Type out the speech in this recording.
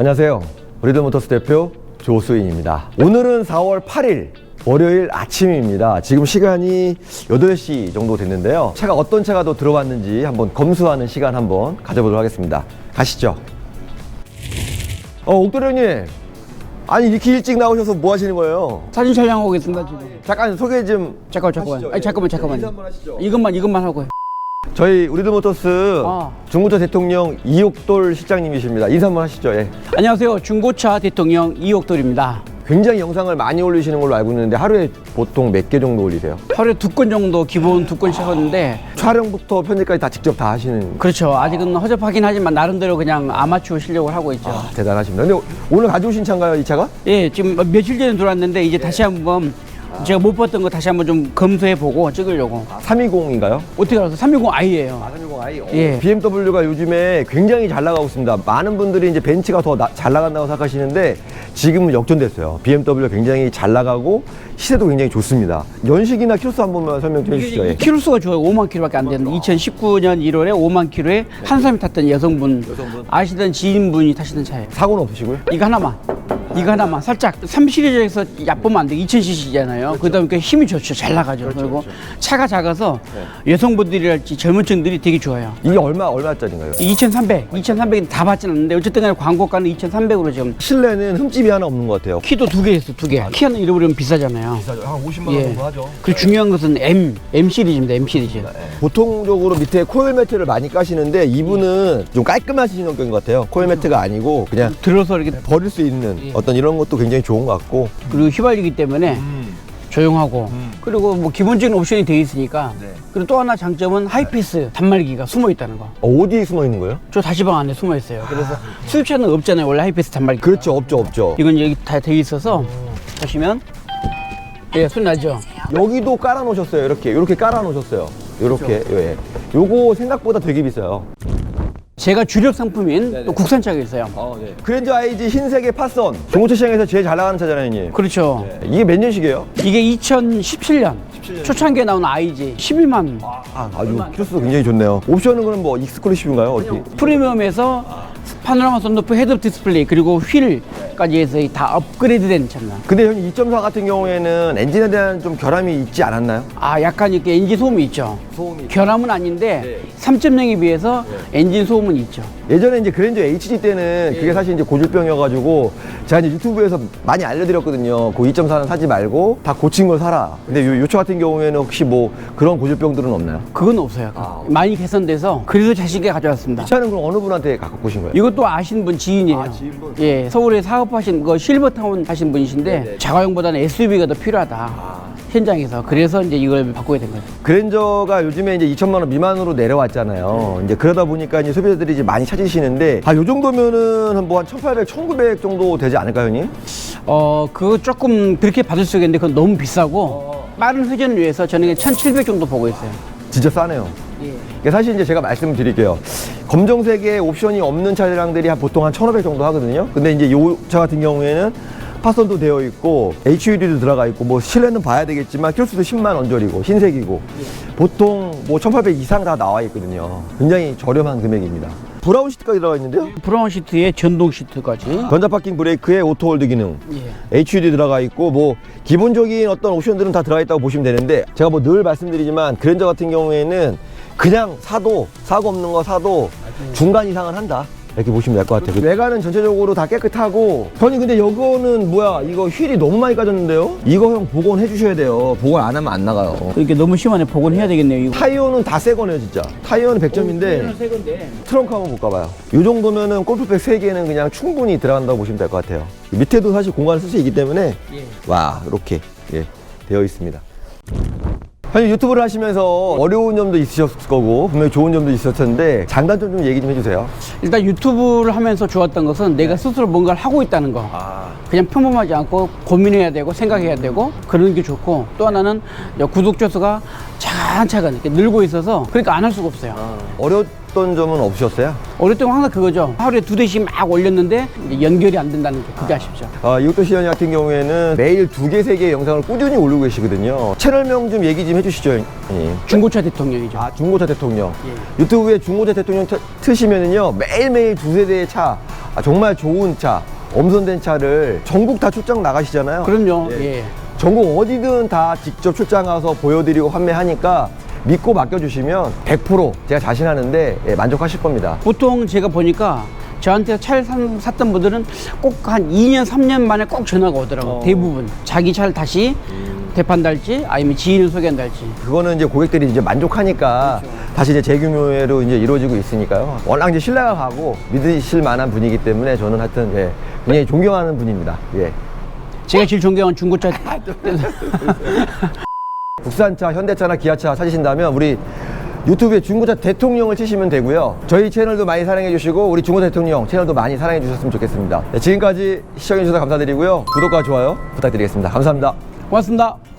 안녕하세요. 브리드모터스 대표 조수인입니다. 오늘은 4월 8일 월요일 아침입니다. 지금 시간이 8시 정도 됐는데요. 차가 어떤 차가 더 들어왔는지 한번 검수하는 시간 한번 가져보도록 하겠습니다. 가시죠. 어, 옥도리 형님. 아니, 이렇게 일찍 나오셔서 뭐 하시는 거예요? 사진 촬영하고 있습니다 지금. 잠깐 소개 좀. 잠깐 잠깐만. 아니 잠깐만 예. 잠깐만. 인사 한번 하시죠. 이것만 이것만 하고. 해. 저희 우리드모터스 아. 중고차 대통령 이옥돌 실장님이십니다. 인사 한번 하시죠. 예. 안녕하세요 중고차 대통령 이옥돌입니다. 굉장히 영상을 많이 올리시는 걸로 알고 있는데 하루에 보통 몇 개 정도 올리세요? 하루에 두 건 정도 기본 두 건씩 하는데 촬영부터 편집까지 다 직접 다 하시는 그렇죠. 아직은 허접하긴 하지만 나름대로 그냥 아마추어 실력을 하고 있죠. 대단하십니다. 근데 오늘 가져오신 차인가요, 이 차가? 예, 지금 며칠 전에 들어왔는데 이제 다시 한번 제가 못 봤던 거 다시 한번 좀 검토해 보고 찍으려고. 320인가요? 어떻게 알아서 360i예요. 320i. 예. BMW가 요즘에 굉장히 잘 나가고 있습니다. 많은 분들이 이제 벤츠가 더 잘 나간다고 생각하시는데 지금은 역전됐어요. BMW가 굉장히 잘 나가고 시세도 굉장히 좋습니다. 연식이나 키로수 한 번만 설명 좀 해주시죠. 예. 키로수가 좋아요. 5만 킬로밖에 안 되는데 2019년 1월에 5만 킬로에 한삼이 탔던 여성분, 아시던 지인분이 타시던 차예요. 사고는 없으시고요? 이거 하나만. 이거 하나만 살짝 3 시리즈에서 얕보면 안 돼. 2000cc잖아요. 그다음에 그 힘이 좋죠. 잘 나가죠. 그리고 차가 작아서 여성분들이랄지 젊은 층들이 되게 좋아요. 이게 얼마 얼마짜리인가요? 2,300, 2,300이 다 받지는 않는데 어쨌든 간에 광고가는 2,300으로 지금 실내는 흠집이 하나 없는 것 같아요. 키도 두 개 있어, 두 개. 키 하나 잃어버리면 비싸잖아요. 한 50만 예. 그리고 중요한 것은 M, M 시리즈입니다. M 시리즈. 보통적으로 밑에 코일 매트를 많이 까시는데 이분은 좀 깔끔하신 성격인 것 같아요. 코일 매트가 아니고 그냥 들어서 이렇게 버릴 수 있는 어떤 이런 것도 굉장히 좋은 것 같고 그리고 휘발유기 때문에 조용하고 그리고 뭐 기본적인 옵션이 되어 있으니까 그리고 또 하나 장점은 하이패스 단말기가 숨어 있다는 거. 어, 어디에 숨어 있는 거예요? 저 다시방 안에 숨어 있어요. 그래서 수입차는 없잖아요. 원래 하이패스 단말기. 그렇죠, 없죠, 없죠. 이건 여기 다 되어 있어서 보시면 예, 소리 나죠. 여기도 깔아 놓으셨어요. 이렇게, 이렇게 깔아 놓으셨어요. 이렇게, 예. 요거 생각보다 되게 비싸요. 제가 주력 상품인 또 국산차가 있어요. 그랜저 IG 흰색의 파선. 중고차 시장에서 제일 잘 나가는 차잖아요, 형님. 그렇죠. 이게 몇 년식이에요? 이게 2017년 초창기에 나온 IG 11만 아, 아주 키로수도 굉장히 좋네요. 옵션은 그럼 뭐 익스클루시브인가요? 어떻게? 프리미엄에서 파노라마 선루프 헤드업 디스플레이 그리고 휠까지 해서 다 업그레이드된 차입니다. 근데 형님 2.4 같은 경우에는 엔진에 대한 좀 결함이 있지 않았나요? 아 약간 이렇게 엔진 소음이 있죠. 소음이. 결함은 아닌데 3.0에 비해서 엔진 소음은 있죠. 예전에 이제 그랜저 HG 때는 그게 사실 이제 고질병이어가지고 제가 이제 유튜브에서 많이 알려드렸거든요. 그 2.4는 사지 말고 다 고친 걸 사라. 근데 요, 요차 같은 경우에는 혹시 뭐 그런 고질병들은 없나요? 그건 없어요. 많이 개선돼서 그래서 자신있게 가져왔습니다. 이 차는 그럼 어느 분한테 갖고 오신 거예요? 이것도 아시는 분 지인이에요. 지인분? 예, 서울에 사업하신 그 실버타운 하신 분이신데 자가용보다는 SUV가 더 필요하다. 현장에서 그래서 이제 이걸 바꾸게 된 거죠. 그랜저가 요즘에 이제 2천만 원 미만으로 내려왔잖아요. 이제 그러다 보니까 이제 소비자들이 이제 많이 찾으시는데 아, 요 정도면은 한뭐한 1,800, 1,900 정도 되지 않을까요, 형님? 어, 그거 조금 그렇게 받을 수 있겠는데 그건 너무 비싸고 빠른 회전을 위해서 저는 1,700 정도 보고 있어요. 진짜 싸네요. 예. 사실 이제 제가 말씀드릴게요. 검정색에 옵션이 없는 차량들이 한 보통 한1,500 정도 하거든요. 근데 이제 요 차 같은 경우에는 파선도 되어 있고 HUD도 들어가 있고 뭐 실내는 봐야 되겠지만 키로수도 10만 원절이고 흰색이고 보통 뭐 1,800 이상 다 나와 있거든요. 굉장히 저렴한 금액입니다. 브라운 시트까지 들어가 있는데요. 브라운 시트에 전동 시트까지. 전자 파킹 브레이크에 오토 홀드 기능, 예. HUD 들어가 있고 뭐 기본적인 어떤 옵션들은 다 들어가 있다고 보시면 되는데 제가 뭐 늘 말씀드리지만 그랜저 같은 경우에는 그냥 사도 사고 없는 거 사도 중간 이상은 한다. 이렇게 보시면 될 것 같아요. 외관은 전체적으로 다 깨끗하고 형님 근데 이거는 뭐야 이거 휠이 너무 많이 까졌는데요? 이거 형 복원해 주셔야 돼요. 복원 안 하면 안 나가요. 이렇게 너무 심하네. 복원해야 되겠네요. 이거. 타이어는 다 새 거네요 진짜. 타이어는 100점인데 새 건데. 트렁크 한번 볼까 봐요. 이 정도면은 골프백 3개는 그냥 충분히 들어간다고 보시면 될 것 같아요. 밑에도 사실 공간을 쓸 수 있기 때문에 예. 와 이렇게 예, 되어 있습니다. 아니 유튜브를 하시면서 어려운 점도 있으셨을 거고 분명히 좋은 점도 있었을 텐데 장단점 좀 얘기 좀 해주세요. 일단 유튜브를 하면서 좋았던 것은 내가 스스로 뭔가를 하고 있다는 거. 그냥 평범하지 않고 고민해야 되고 생각해야 되고 그런 게 좋고 또 하나는 구독자 수가 차근차근 이렇게 늘고 있어서 그러니까 안 할 수가 없어요. 어렵지 어려웠던 점은 없으셨어요? 오랫동안 항상 그거죠. 하루에 두 대씩 막 올렸는데 이제 연결이 안 된다는 게 그게 아쉽죠. 아, 이것도 시연이 같은 경우에는 매일 두 개, 세 개의 영상을 꾸준히 올리고 계시거든요. 채널명 좀 얘기 좀 해주시죠, 형님. 중고차 대통령이죠. 아, 중고차 대통령. 예. 유튜브에 중고차 대통령 트- 트시면은요, 매일매일 두세 대의 차, 아, 정말 좋은 차, 엄선된 차를 전국 다 출장 나가시잖아요. 그럼요. 예. 예. 전국 어디든 다 직접 출장 가서 보여드리고 판매하니까 믿고 맡겨주시면 100% 제가 자신하는데 예, 만족하실 겁니다. 보통 제가 보니까 저한테 차를 산- 샀던 분들은 꼭 한 2년, 3년 만에 꼭 전화가 오더라고요. 어. 대부분. 자기 차를 다시 대판달지 아니면 지인을 소개한달지. 그거는 이제 고객들이 이제 만족하니까 다시 이제 재규모로 이제 이루어지고 있으니까요. 워낙 이제 신뢰가 가고 믿으실 만한 분이기 때문에 저는 하여튼 예, 굉장히 존경하는 분입니다. 예. 제가 제일 존경하는 중고차. 국산차, 현대차나 기아차 찾으신다면 우리 유튜브에 중고차 대통령을 치시면 되고요. 저희 채널도 많이 사랑해 주시고 우리 중고차 대통령 채널도 많이 사랑해 주셨으면 좋겠습니다. 네, 지금까지 시청해 주셔서 감사드리고요. 구독과 좋아요 부탁드리겠습니다. 감사합니다. 고맙습니다.